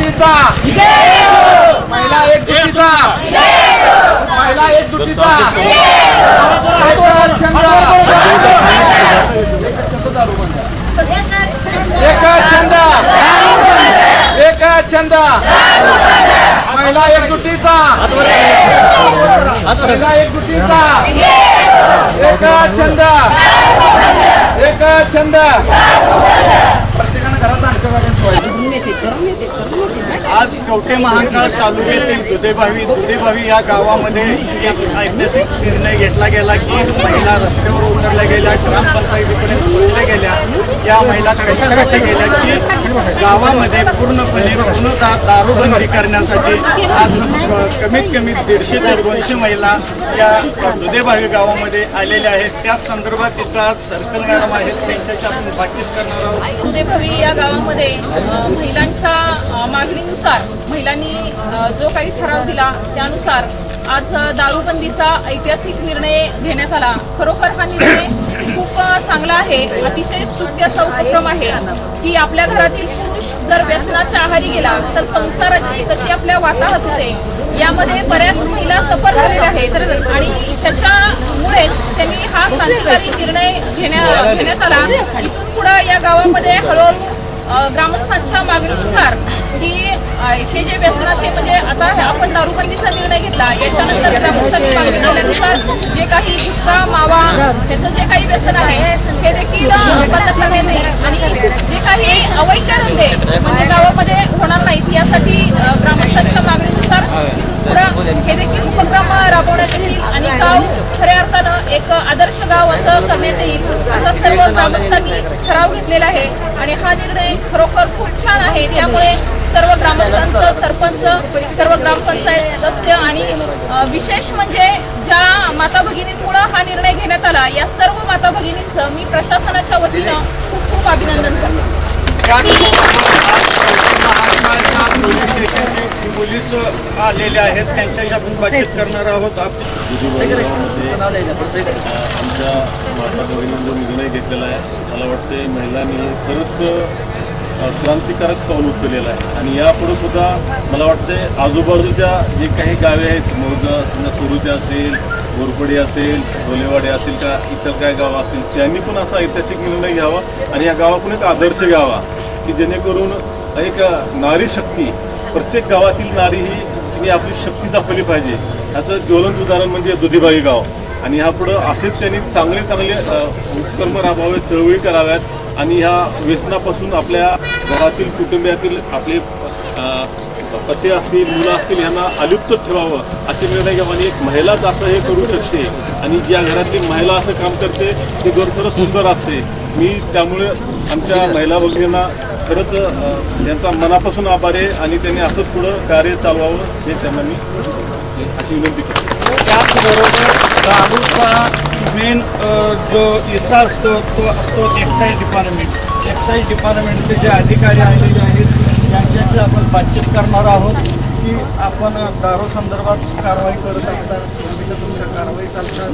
एकजुटीचा महिला एकजुटीचा महिला एकजुटीचा एक छंद. एक छंद. महिला एकजुटीचा महिला एकजुटीचा एक छंद. एक छंद. प्रत्येकानं घरात आणखी कवठे महाकाळ तालुक्यातील दुधेभावी दुधेभावी या गावामध्ये एक ऐतिहासिक निर्णय घेतला गेला की महिला रस्त्यावर उतरल्या गेल्या ग्रामपंचायतीकडे पोहोचल्या गेल्या. या महिला कशासाठी गेल्या की गावामध्ये पूर्णपणे पूर्णतः दारूबंदी करण्यासाठी आज कमीत कमी दीडशे ते दोनशे महिला या दुधेभावी गावामध्ये आलेल्या आहेत. त्या संदर्भात तिथं सर्कल मॅडम आहेत. त्यांच्याशी आपण बातचीत करणार आहोत. दुधेभावी या गावामध्ये महिलांच्या मागणीनुसार महिलांनी जो काही ठराव दिला त्यानुसार आज दारूबंदीचा ऐतिहासिक निर्णय घेण्यात आला. खरोखर हा निर्णय खूप चांगला आहे. अतिशय स्तुत्य उपक्रम आहे की आपल्या घरातील पुरुष जर व्यसनाच्या आहारी गेला तर संसाराची कशी आपल्या वाताहत होते यामध्ये बऱ्याच महिला सफर झालेल्या आहेत आणि त्याच्यामुळेच त्यांनी हा क्रांतिकारी निर्णय घेण्या घेण्यात आला. इथून पुढे या गावामध्ये हळूहळू ग्रामस्थांच्या मागणीनुसार की हे जे व्यसनाचे म्हणजे आता आपण दारूबंदीचा निर्णय घेतला याच्यानंतर ग्रामस्थांनी मागणी केल्यानुसार जे काही गुटखा मावा ह्याचं जे काही व्यसन आहे हे देखील बंद करण्यात येईल आणि जे काही अवैध धंदे म्हणजे गावामध्ये होणार नाहीत यासाठी ग्रामस्थांच्या मागणीनुसार हे देखील उपक्रम राबवण्यात येतील. आणि गाव खऱ्या अर्थानं एक आदर्श गाव असं करण्यात येईल. असा सर्व ग्रामस्थांनी ठराव घेतलेला आहे. आणि हा निर्णय खरोखर खूप छान आहे. त्यामुळे सर्व ग्रामस्थांचं सरपंच सर्व ग्रामपंचायत सदस्य आणि विशेष म्हणजे ज्या माता भगिनींमुळं हा निर्णय घेण्यात आला या सर्व माता भगिनींचं मी प्रशासनाच्या वतीनं खूप खूप अभिनंदन करते. पोलीस आलेले आहेत त्यांच्याशी आपण बातचीत करणार आहोत. आमच्या माता भगिनींनी जो निर्णय घेतलेला आहे. मला वाटते महिलांनी खरंच क्रांतिकारक पाऊल उचललेलं आहे. आणि यापुढे सुद्धा मला वाटते आजूबाजूच्या जे काही गावे आहेत मौज समजा असेल गोरपडी असेल ढोलेवाडी असेल का इतर काय गावं असतील त्यांनी पण असा ऐतिहासिक निर्णय घ्यावा आणि या गावातून एक आदर्श घ्यावा की जेणेकरून एक नारी शक्ती प्रत्येक गावातील नारी ही तिने आपली शक्ती दाखवली पाहिजे. ह्याचं ज्वलंत उदाहरण म्हणजे दुधीबाई गाव. आणि ह्यापुढं असेच त्यांनी चांगले चांगले अ, उपक्रम राबवावेत चळवळी कराव्यात. आणि ह्या व्यसनापासून आपल्या घरातील कुटुंबियातील आपले पती असतील मुलं असतील यांना अलिप्त ठेवावं असे निर्णय घ्यावा आणि एक महिलाच असं हे करू शकते. आणि ज्या घरातली महिला असं काम करते ती घर खरं सुंदर असते. मी त्यामुळे आमच्या महिला भगिनींना खरंच त्यांचा मनापासून आभार आहे आणि त्यांनी असंच पुढं कार्य चालवावं हे त्यांना मी अशी विनंती करतो. हो, त्याचबरोबर दारूचा मेन जो इसा असतो तो असतो एक्साईज डिपार्टमेंट एक्साईज डिपार्टमेंटचे जे अधिकारी आलेले आहेत त्यांच्याशी आपण बातचीत करणार आहोत की आपण दारू संदर्भात कारवाई करत असतात तुम्ही जर तुमच्या कारवाई चालतात.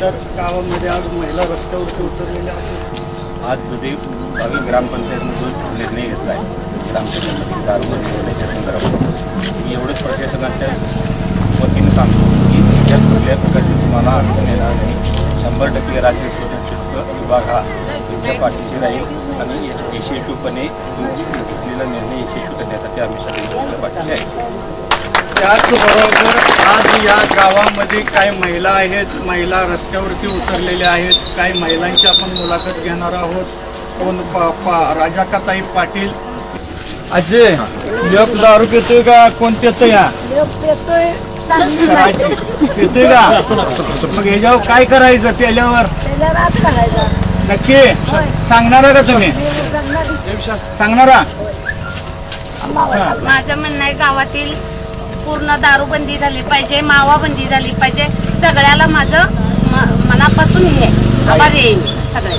तर गावामध्ये आज महिला रस्त्यावरती उतरलेल्या आहेत. आज दुधी भावी ग्रामपंचायतमधून निर्णय घेतला आहे ग्रामपंचायतमध्ये दारूबंदी निर्णयाच्या संदर्भात. मी एवढंच प्रशासनाच्या वतीनं सांगतो की याच्यात कुठल्या प्रकारची तुम्हाला अडचण येणार नाही. शंभर टक्के राज्य शोषण शुल्क विभाग हा तुमच्या पाठीशी राहील आणि यशस्वीपणे तुमची घेतलेला निर्णय यशस्वी करण्यासाठी आम्ही सगळे तुमच्या पाठीशी आहे. त्याचबरोबर आज या गावामध्ये काही महिला आहेत महिला रस्त्यावरती उतरलेल्या आहेत. काही महिलांची आपण मुलाखत घेणार आहोत. कोण? पा पा राजाकाताई पाटील. अजय एक दारू पितोय का? कोण पितोय या? पितोय का? मग ह्याच्यावर काय करायचं पेल्यावर नक्की? सांगणार का तुम्ही? सांगणारा माझं म्हणणं आहे गावातील पूर्ण दारूबंदी झाली पाहिजे मावाबंदी झाली पाहिजे सगळ्याला माझं म- मनापासून हे आभार येईल सगळे.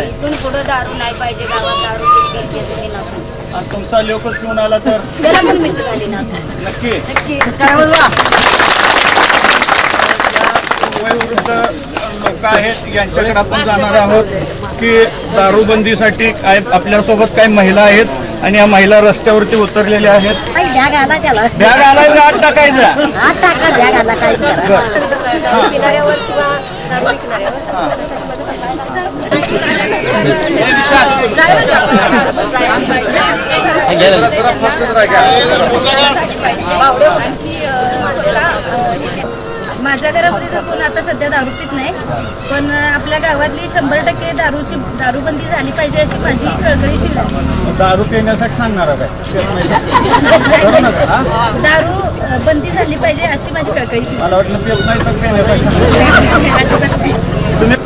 इथून पुढे दारू नाही पाहिजे गावात दारू तुम्ही नको आणि तुमचा लोकच घेऊन आला तर? झाली ना. नक्की. नक्की. वयोवृद्ध लोक आहेत यांच्याकडे आपण जाणार आहोत की दारूबंदीसाठी काय आपल्यासोबत काही महिला आहेत? आणि या महिला रस्त्यावरती उतरलेल्या आहेत. बॅग आला त्याला. बॅग आलाय आत टाकायचा. आत टाका बॅग आला काय किनाऱ्यावर किंवा माझ्या घरामध्ये तर कोण आता सध्या दारू पित नाही पण आपल्या गावातली शंभर टक्के दारूची दारूबंदी झाली पाहिजे अशी माझी कळकळीची. दारू पिण्यासाठी सांगणार? दारू बंदी झाली पाहिजे अशी माझी कळकळीची मला वाटलं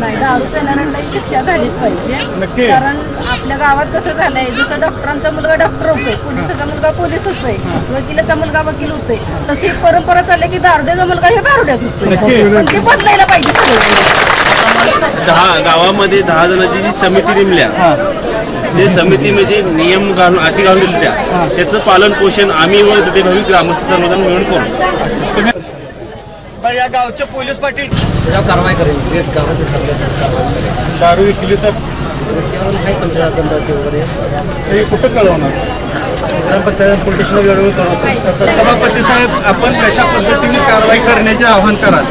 नाही. दारू पिणाऱ्यांना शिक्षा झालीच पाहिजे. कारण आपल्या गावात कसं झालंय जसं डॉक्टरांचा मुलगा डॉक्टर होतोय पोलिसाचा मुलगा पोलीस होतोय वकिलाचा मुलगा वकील होतोय. तशी परंपरा चालली की दारुड्याचा मुलगा हे दारुड्यात नक्की. होतोय ते बदलायला पाहिजे. दहा गावामध्ये दहा जणांची जी समिती नेमल्या ते समितीमध्ये नियम घालून अटी घालून दिल्या. त्याचं पालन पोषण आम्ही व तिथे भावी ग्रामस्थ मिळून करू. बरं या गावचे पोलीस पाटील. कारवाई करेल दारू विकली तर? हे कुठं कळवणार? सभापती साहेब आपण कशा पद्धतीने कारवाई करण्याचे आवाहन कराल?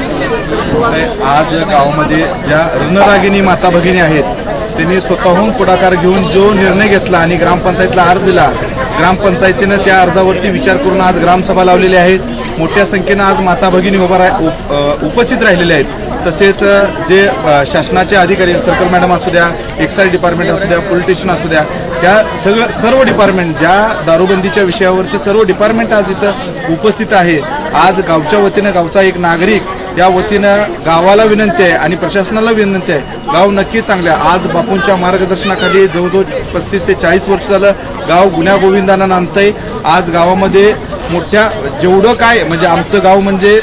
आज गावामध्ये ज्या रणरागिणी माता भगिनी आहेत त्यांनी स्वतःहून पुढाकार घेऊन जो निर्णय घेतला आणि ग्रामपंचायतीला अर्ज दिला ग्रामपंचायतीनं त्या अर्जावरती विचार करून आज ग्रामसभा लावलेल्या आहेत मोठ्या संख्येनं आज माता भगिनी उभा राह उप- उपस्थित राहिलेले आहेत. तसेच जे शासनाचे अधिकारी सर्कल मॅडम असू द्या एक्साईज डिपार्टमेंट असू द्या पोलीस स्टेशन असू द्या त्या सगळं सर्व डिपार्टमेंट ज्या दारूबंदीच्या विषयावरती सर्व डिपार्टमेंट आज इथं उपस्थित आहे आज गावच्या वतीनं गावचा एक नागरिक या वतीनं गावाला विनंती आहे आणि प्रशासनाला विनंती आहे गाव नक्की चांगलं आहे. आज बापूंच्या मार्गदर्शनाखाली जवळजवळ पस्तीस ते चाळीस वर्ष झालं गाव गुन्ह्या गोविंदांना नांदतंय. आज गावामध्ये मोठ्या जेवढं काय म्हणजे आमचं गाव म्हणजे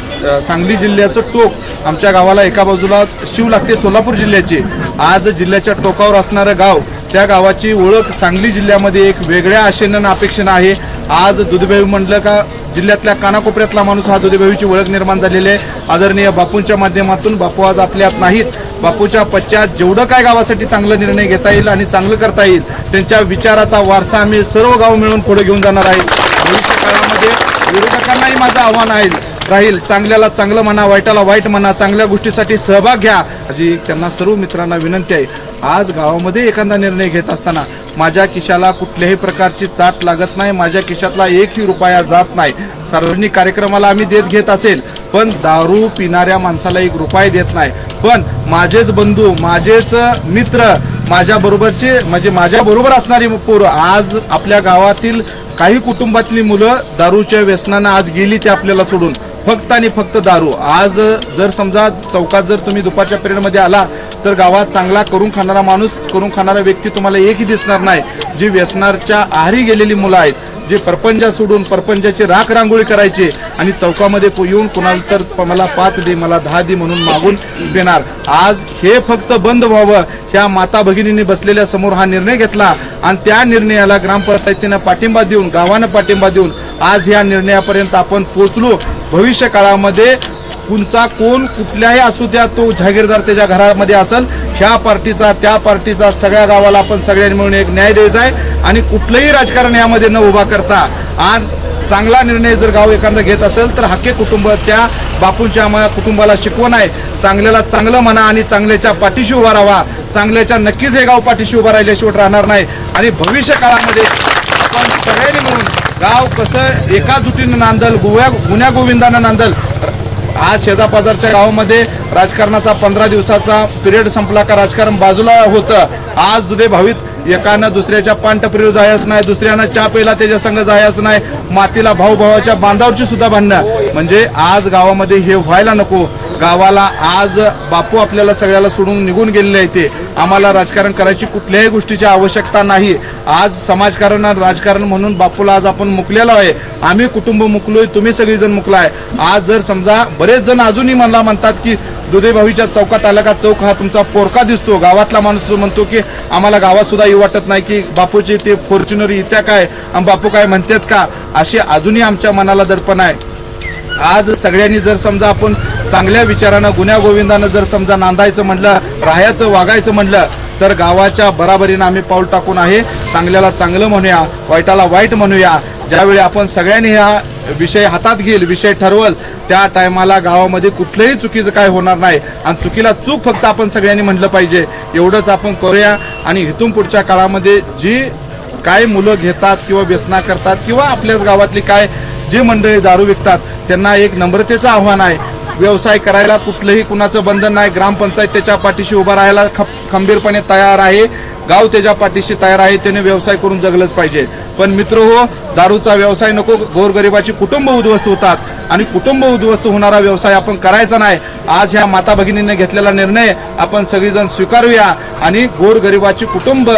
सांगली जिल्ह्याचं टोक आमच्या गावाला एका बाजूला शिव लागते सोलापूर जिल्ह्याची. आज जिल्ह्याच्या टोकावर असणारं गाव त्या गावाची ओळख सांगली जिल्ह्यामध्ये एक वेगळ्या आशेनं अपेक्षेनं आहे. आज दुधबाई म्हणलं का जिल्ह्यातल्या कानाकोपऱ्यातला माणूस हा दुधबाईची ओळख निर्माण झालेली आहे. आदरणीय बापूंच्या माध्यमातून बापू आज आपल्यात नाहीत. बापूच्या पश्चात जेवढं काय गावासाठी चांगला निर्णय घेता येईल आणि चांगलं करता येईल त्यांच्या विचाराचा वारसा आम्ही सर्व गाव मिळून पुढे घेऊन जाणार आहे. भविष्य काळामध्ये विरोधकांनाही माझं आव्हान आहे. राहील चांगल्याला चांगलं म्हणा वाईटाला वाईट म्हणा चांगल्या गोष्टीसाठी सहभाग घ्या अशी त्यांना सर्व मित्रांना विनंती आहे. आज गावामध्ये एखादा निर्णय घेत असताना माझ्या खिशाला कुठल्याही प्रकारची चाट लागत नाही माझ्या खिशातला एकही रुपया जात नाही. सार्वजनिक कार्यक्रमाला आम्ही देत घेत असेल पण दारू पिणाऱ्या माणसाला एक रुपये देत नाही. पण माझेच बंधू माझेच मित्र माझ्या बरोबरचे म्हणजे माझ्या बरोबर असणारी पोरं आज आपल्या गावातील काही कुटुंबातली मुलं दारूच्या व्यसनानं आज गेली ते आपल्याला सोडून. फक्त आणि फक्त दारू. आज जर समजा चौकात जर तुम्ही दुपारच्या पिरियडमध्ये आला तर गावात चांगला करून खाणारा माणूस करून खाणारा व्यक्ती तुम्हाला एकही दिसणार नाही. जी व्यसनाच्या आहारी गेलेली मुलं आहेत जे परपंजा सोडून परपंजाची राख रांगोळी करायची आणि चौकामध्ये येऊन कुणाला तर मला पाच दे मला दहा दे म्हणून मागून देणार. आज हे फक्त बंद व्हावं. ह्या माता भगिनींनी बसलेल्या समोर हा निर्णय घेतला आणि त्या निर्णयाला ग्रामपंचायतीनं पाठिंबा देऊन गावानं पाठिंबा देऊन आज ह्या निर्णयापर्यंत आपण पोहोचलो. भविष्य काळामध्ये कुणचा कोण कुठल्याही असू द्या तो जहागीरदार त्याच्या घरामध्ये असेल. ह्या पार्टीचा त्या पार्टीचा सगळ्या गावाला आपण सगळ्यांनी मिळून एक न्याय द्यायचा आहे. आणि कुठलंही राजकारण यामध्ये न उभा करता आज चांगला निर्णय जर गाव एखादा घेत असेल तर हक्के कुटुंब त्या बापूंच्या आम्हा कुटुंबाला शिकवण आहे. चांगल्याला चांगलं म्हणा आणि चांगल्याच्या पाठीशी उभा राहावा चांगल्याच्या नक्कीच हे गाव पाठीशी उभा राहिल्याशिवाय राहणार नाही. आणि भविष्य काळामध्ये आपण सगळ्यांनी मिळून गाव कसं एका जुटीनं नांदल गोव्या गुन्ह्या गोविंदानं नांदल आज शेजापाजारच्या गावामध्ये राजकारणाचा पंधरा दिवसाचा पिरियड संपला का राजकारण बाजूला होतं. आज दुधे भावीत एकानं दुसऱ्याच्या पानटपरीवर जायचं नाही दुसऱ्यानं चहा प्यायला त्याच्या संग जायचं नाही. मातीला भाऊ भावाच्या बांधावरची सुद्धा भांडणं. म्हणजे आज गावामध्ये हे व्हायला नको. गावाला आज बापू आपल्याला सगळ्याला सोडून निघून गेलेले आहे ते. आम्हाला राजकारण करायची कुठल्याही गोष्टीची आवश्यकता नाही. आज समाजकारण राजकारण म्हणून बापूला आज आपण मुकलेलो आहे. आम्ही कुटुंब मुकलोय तुम्ही सगळेजण मुकलाय. आज जर समजा बरेच जण अजूनही मला म्हणतात की दुधेभावीच्या चौकात आला का चौक हा तुमचा पोरका दिसतो गावातला माणूस म्हणतो की आम्हाला गावात सुद्धा येऊ वाटत नाही की बापूचे ते फॉर्च्युनर इत्या काय आणि बापू काय म्हणतात का? असे अजूनही आमच्या मनाला दडपण आहे. आज सगळ्यांनी जर समजा आपण चांगल्या विचारानं गुन्ह्या गोविंदानं जर समजा नांदायचं म्हणलं राहायचं वागायचं म्हणलं तर गावाच्या बराबरीनं आम्ही पाऊल टाकून आहे. चांगल्याला चांगलं म्हणूया वाईटाला वाईट म्हणूया. ज्यावेळी आपण सगळ्यांनी हा विषय हातात घेईल विषय ठरवल त्या टायमाला गावामध्ये कुठलंही चुकीचं काय होणार नाही. आणि चुकीला चूक फक्त आपण सगळ्यांनी म्हटलं पाहिजे. एवढंच आपण करूया आणि इथून पुढच्या काळामध्ये जी काय मुलं घेतात किंवा व्यसना करतात किंवा आपल्याच गावातली काय जी मंडळी दारू विकतात त्यांना एक नम्रतेचं आव्हान आहे. व्यवसाय करायला कुठलंही कुणाचं बंधन नाही. ग्रामपंचायत त्याच्या पाठीशी उभा राहायला खंबीरपणे तयार आहे. गाव त्याच्या पाठीशी तयार आहे. त्याने व्यवसाय करून जगलंच पाहिजे. पण मित्र हो दारूचा व्यवसाय नको. गोरगरिबाची कुटुंब उद्ध्वस्त होतात. आणि कुटुंब उद्ध्वस्त होणारा व्यवसाय आपण करायचा नाही. आज ह्या माता भगिनींनी घेतलेला निर्णय आपण सगळीजण स्वीकारूया. आणि गोरगरिबाची कुटुंब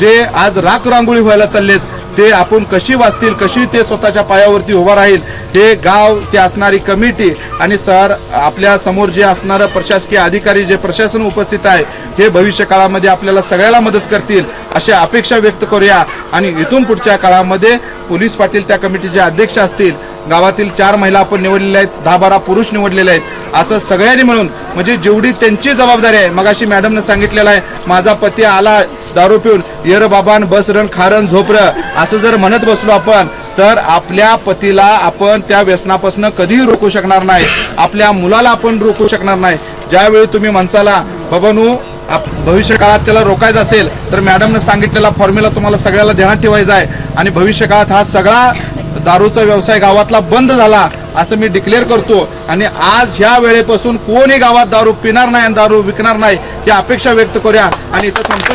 जे आज राख रांगोळी व्हायला चाललेत ते आपण कशी वाचतील कशी ते स्वतःच्या पायावरती उभं राहील हे गाव ते असणारी कमिटी आणि सर आपल्यासमोर जे असणारं प्रशासकीय अधिकारी जे प्रशासन उपस्थित आहे हे भविष्य काळामध्ये आपल्याला सगळ्याला मदत करतील अशा अपेक्षा व्यक्त करूया. आणि इथून पुढच्या काळामध्ये पोलीस पाटील त्या कमिटीचे अध्यक्ष असतील. गावातील चार महिला आपण निवडलेल्या आहेत दहा बारा पुरुष निवडलेले आहेत. असं सगळ्यांनी मिळून म्हणजे जेवढी त्यांची जबाबदारी आहे मगाशी मॅडमनं सांगितलेलं आहे माझा पती आला दारू पिऊन येर बाबान बस रण खारण झोपरं असं जर म्हणत बसलो आपण तर आपल्या पतीला आपण त्या व्यसनापासून कधीही रोखू शकणार नाही. आपल्या मुलाला आपण रोखू शकणार नाही. ज्यावेळी तुम्ही माणसाला बाबानू भविष्य काळात त्याला रोखायचं असेल तर मॅडमनं सांगितलेला फॉर्म्युला तुम्हाला सगळ्याला ध्यानात ठेवायचा आहे. आणि भविष्य काळात हा सगळा दारूचा व्यवसाय गावातला बंद झाला असं मी डिक्लेअर करतो. आणि आज ह्या वेळेपासून कोणी गावात दारू पिणार नाही आणि दारू विकणार नाही ही अपेक्षा व्यक्त करूया. आणि इथं संपतो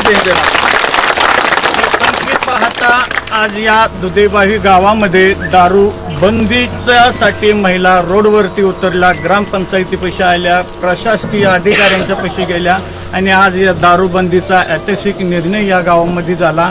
पाहता आज या दुधेबाही गावामध्ये दारू बंदीच्यासाठी महिला रोडवरती उतरल्या. ग्रामपंचायतीपाशी आल्या प्रशासकीय अधिकाऱ्यांच्या पैसे गेल्या. आणि आज या दारूबंदीचा ऐतिहासिक निर्णय या गावामध्ये झाला.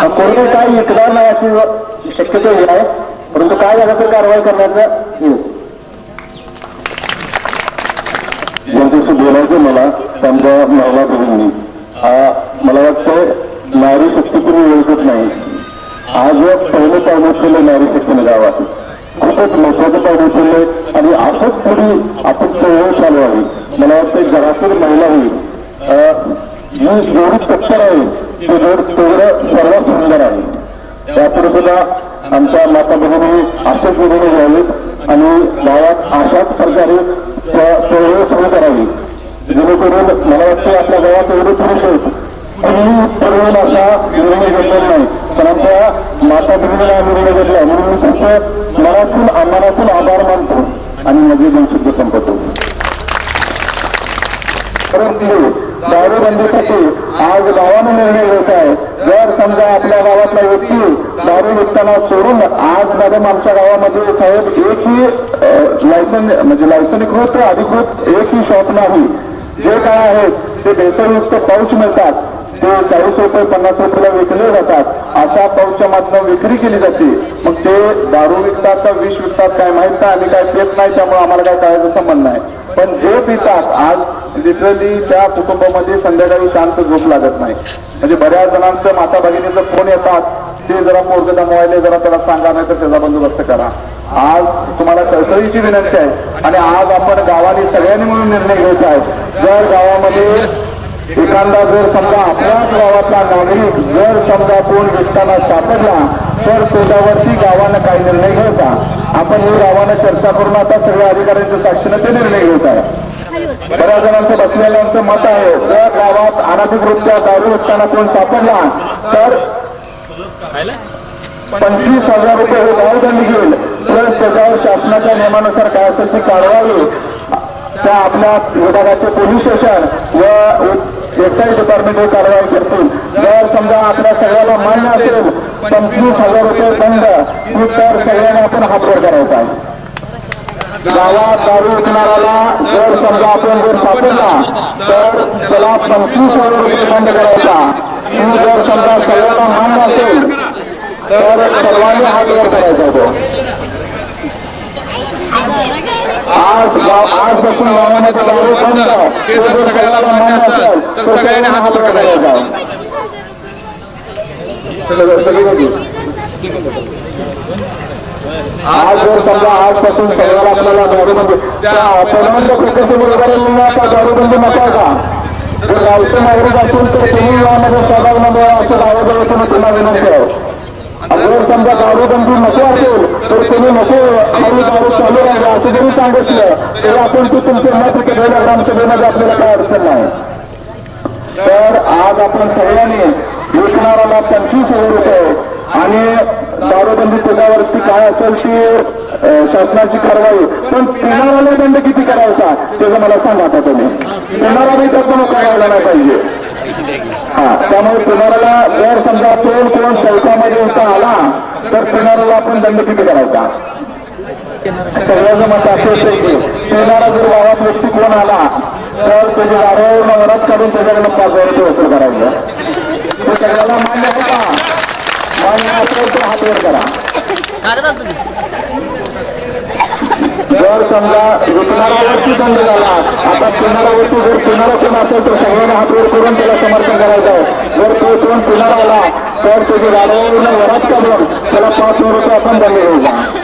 कोणी परंतु काय झालं कारवाई करण्याचा म्हणजे बोलायचं मला समजा मला बघून हा मला वाटतं नारी शक्ती कोणी ओळखत नाही. आज पहिलं पाऊल उचललं नारी शक्तीने म्हणजे गावात खूपच महत्वाचं पाऊल उचललं आणि असंच पुढे आपण चळवळ चालू आहे. मला वाटतं घरातील महिला होईल. मी जेवढी तत्पर आहे तेवढं सर्वात सुंदर आहे. त्यापुढे सुद्धा आमच्या माता भगिनी असेच निर्णय घ्यावेत आणि गावात अशाच प्रकारे चळवळ सुरू करावी. जेणेकरून मला वाटते आपल्या गावात एवढे पुरुष आहेत. कुणीही तरुण असा निर्णय घेतला नाही. पण आमच्या माता भगिनीला निर्णय घेतला. म्हणून मी त्यांचं मनातून मनातून आभार मानतो आणि माझे दिन शब्द संपवतो. परंतु दारूबंदीसाठी आज गावाने निर्णय घेत आहे. जर समजा आपल्या गावातला व्यक्ती दारू विकताना सोडून आज मॅडम आमच्या गावामध्ये साहेब एकही लायसन म्हणजे लायसनीकृत अधिकृत एकही शॉप नाही. जे काय आहे ते भेसळयुक्त पाऊच मिळतात. ते चाळीस रुपये पन्नास रुपयाला विकले जातात. अशा पौचमातनं विक्री केली जाते. मग ते दारू विकतात का विष विकतात काय माहीत नाही. आम्ही काय पेत नाही त्यामुळे आम्हाला काय करायचं संबंध नाही. पण जे पितात आज लिटरली त्या कुटुंबामध्ये संध्याकाळी शांत झोप लागत नाही. म्हणजे बऱ्याच जणांचं माता भगिनीचं फोन येतात. ते जरा पोरग दमवायले जरा त्याला सांगा नाही तर त्याचा बंदोबस्त करा. आज तुम्हाला कळकळीची विनंती आहे. आणि आज आपण गावाने सगळ्यांनी मिळून निर्णय घ्यायचा आहे. जर गावामध्ये एखादा जर समजा आपल्याच गावातला नागरिक जर समजा कोण विकताना सापडला तर त्याच्यावरती गावानं काही निर्णय घ्यायचा. आपण हे गावानं चर्चा करून आता सगळ्या अधिकाऱ्यांच्या साक्षीनं ते निर्णय घेत आहे. बऱ्याच जणांचं बसलेल्यांचं मत आहे जर गावात अनधिकृत्या दारू विकताना कोण सापडला तर पंचवीस हजार रुपये हे गावदंड घेईल. तर त्याच्यावर शासनाच्या नियमानुसार काय असेल ती कारवाई. आता आपल्या विभागाचे पोलीस स्टेशन व एक्साईज डिपार्टमेंट हे कारवाई करतील. जर समजा आपल्या सगळ्याला मान्य असेल पंचवीस हजार रुपये दंड तर सगळ्यांना आपण हातवर करायचा आहे. गावात दारू विकणाऱ्याला जर समजा आपण जर सापडला तर त्याला पंचवीस हजार रुपये दंड करायचा. आणि जर समजा सगळ्यांना मान्य असेल तर सर्वांनी हातवर करायचा तो. आजपासून गावामध्ये दारू बंद ते जर सगळ्याला मान्य असेल तर सगळ्यांनी हातवर करायचा सगळं सगळं आज जर समजा आजपासून सगळ्याला आपल्याला दारूबंदी त्या दारूबंदी नको का? जर गावचे नागरिक असेल तर तुम्ही यामध्ये सहभाग असं गावाजवळ पुन्हा विनंती आहे जर समजा दारूबंदी नको असेल तर तुम्ही नको आणि दारू चालू राहिला असं जरी सांगितलं तरी आपण ते तुमचे मत केलेल्या ग्रामसभेमध्ये आपल्याला काय अडचण नाही. तर आज आपण सगळ्यांनी विकणाऱ्याला पंचवीस हजार रुपये आणि दारूबंदी त्याच्यावरती काय असेल ती शासनाची कारवाई. पण पिणाऱ्याला दंड किती करायचा त्याचं मला सांगा आता तुम्ही. पिणारा त्याचा त्याचं करायला नाही पाहिजे. हा त्यामुळे पिणाऱ्याला जर समजा कोण कोण शौचामध्ये इथं आला तर पिणाऱ्याला आपण दंड किती करायचा. सगळ्याचं मत असं होतं की पिणारा जर गावात व्यक्ती कोण आला तर त्याची गाड्यावर नवरात काढून त्याच्याकडे पाच हजार रुपये वसूल करायचं. ते सगळ्याला मान्य आहे का मान्य असेल तर हात वर करा. जर समजा विकणारा बंद झाला आता पिणारा जर पिणारा असेल तर सगळ्यांना हात वर करून त्याला समर्थन करायचं आहे. जर तो कोण पिणारा आला तर त्याची गाड्या वरात काढून त्याला पाच हजार रुपये आपण दंड घ्यायचा